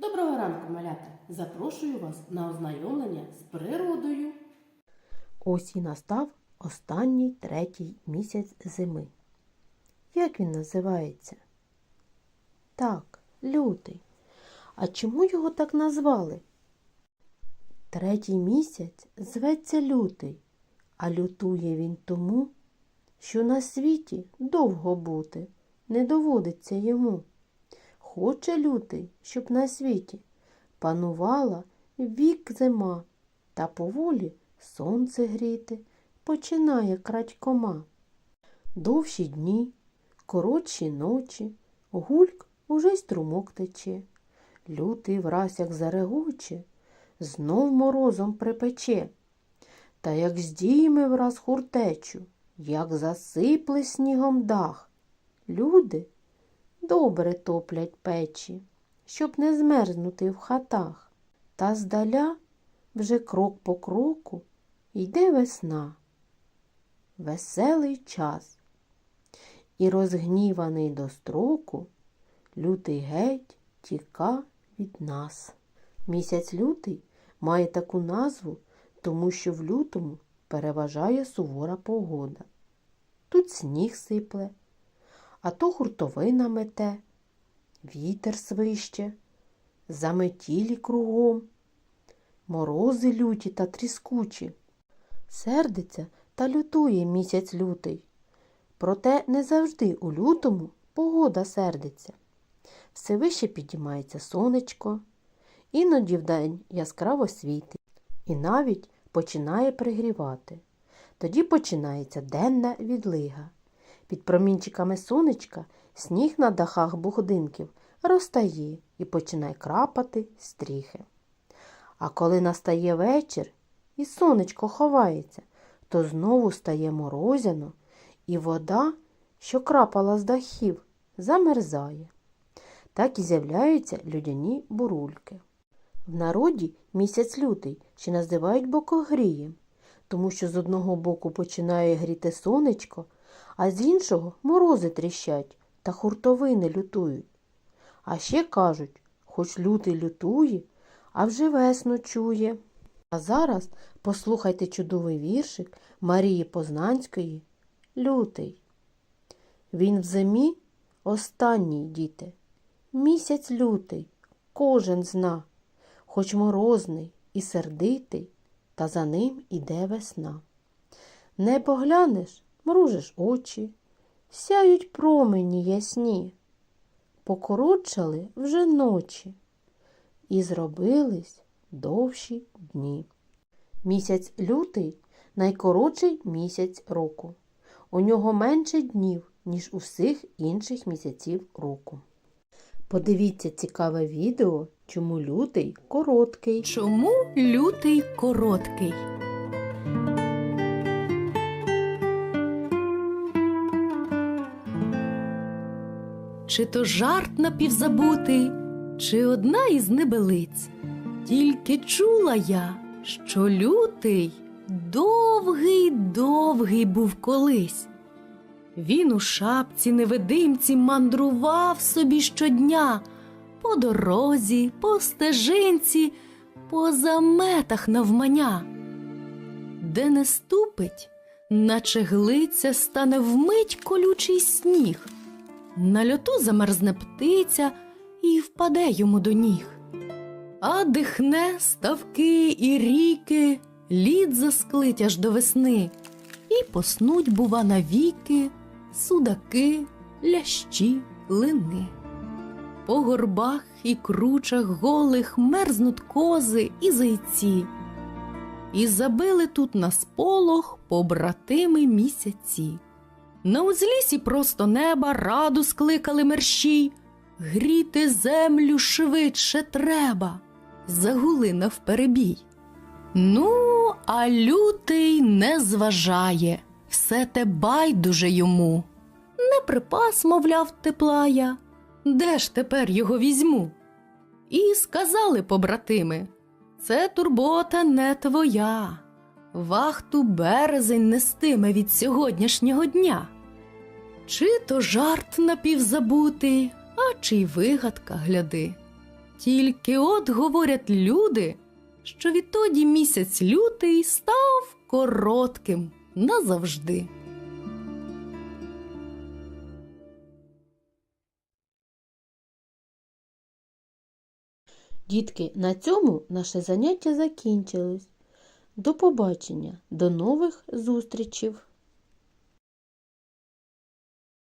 Доброго ранку, малята! Запрошую вас на ознайомлення з природою. Ось і настав останній третій місяць зими. Як він називається? Так, лютий. А чому його так назвали? Третій місяць зветься лютий, а лютує він тому, що на світі довго бути не доводиться йому. Хоче лютий, щоб на світі панувала вік зима, та поволі сонце гріти починає крадькома. Довші дні, коротші ночі, гульк уже й струмок тече. Лютий враз як зарегоче, знов морозом припече. Та як здійме враз хуртечу, як засипле снігом дах. Люди добре топлять печі, щоб не змерзнути в хатах. Та здаля вже крок по кроку йде весна. Веселий час. І розгніваний до строку, лютий геть тіка від нас. Місяць лютий має таку назву, тому що в лютому переважає сувора погода. Тут сніг сипле, а то хуртовина мете, вітер свище, заметілі кругом, морози люті та тріскучі. Сердиться та лютує місяць лютий. Проте не завжди у лютому погода сердиться. Все вище підіймається сонечко, іноді вдень яскраво світить і навіть починає пригрівати. Тоді починається денна відлига. Під промінчиками сонечка сніг на дахах будинків розтає і починає крапати стріхи. А коли настає вечір і сонечко ховається, то знову стає морозяно, і вода, що крапала з дахів, замерзає. Так і з'являються людяні бурульки. В народі місяць лютий ще називають бокогрієм, тому що з одного боку починає гріти сонечко, а з іншого морози тріщать та хуртовини лютують. А ще кажуть, хоч лютий лютує, а вже весну чує. А зараз послухайте чудовий віршик Марії Познанської Лютий. Він в зимі останній, діти, місяць лютий, кожен зна, хоч морозний і сердитий, та за ним іде весна. Не поглянеш, мружиш очі, сяють промені ясні, покоротшали вже ночі і зробились довші дні. Місяць лютий найкоротший місяць року. У нього менше днів, ніж у всіх інших місяців року. Подивіться цікаве відео, чому лютий короткий. Чому лютий короткий? Чи то жарт напівзабутий, чи одна із небелиць? Тільки чула я, що лютий довгий, довгий був колись. Він у шапці невидимці мандрував собі щодня по дорозі, по стежинці, по заметах навмання. Де не ступить, наче глиця стане вмить колючий сніг. На льоту замерзне птиця і впаде йому до ніг. А дихне ставки і ріки, лід засклить аж до весни, і поснуть, бува, навіки судаки, лящі, лини. По горбах і кручах голих мерзнуть кози і зайці. І забили тут на сполох побратими місяці. На узлісі просто неба раду скликали мерщій. Гріти землю швидше треба, загули навперебій. Ну, а лютий не зважає, все те байдуже йому. Не припас, мовляв, тепла я, де ж тепер його візьму? І сказали побратими, це турбота не твоя. Вахту березень нестиме від сьогоднішнього дня. Чи то жарт напівзабутий, а чи й вигадка гляди. Тільки от говорять люди, що відтоді місяць лютий став коротким назавжди. Дітки, на цьому наше заняття закінчилось. До побачення, до нових зустрічей!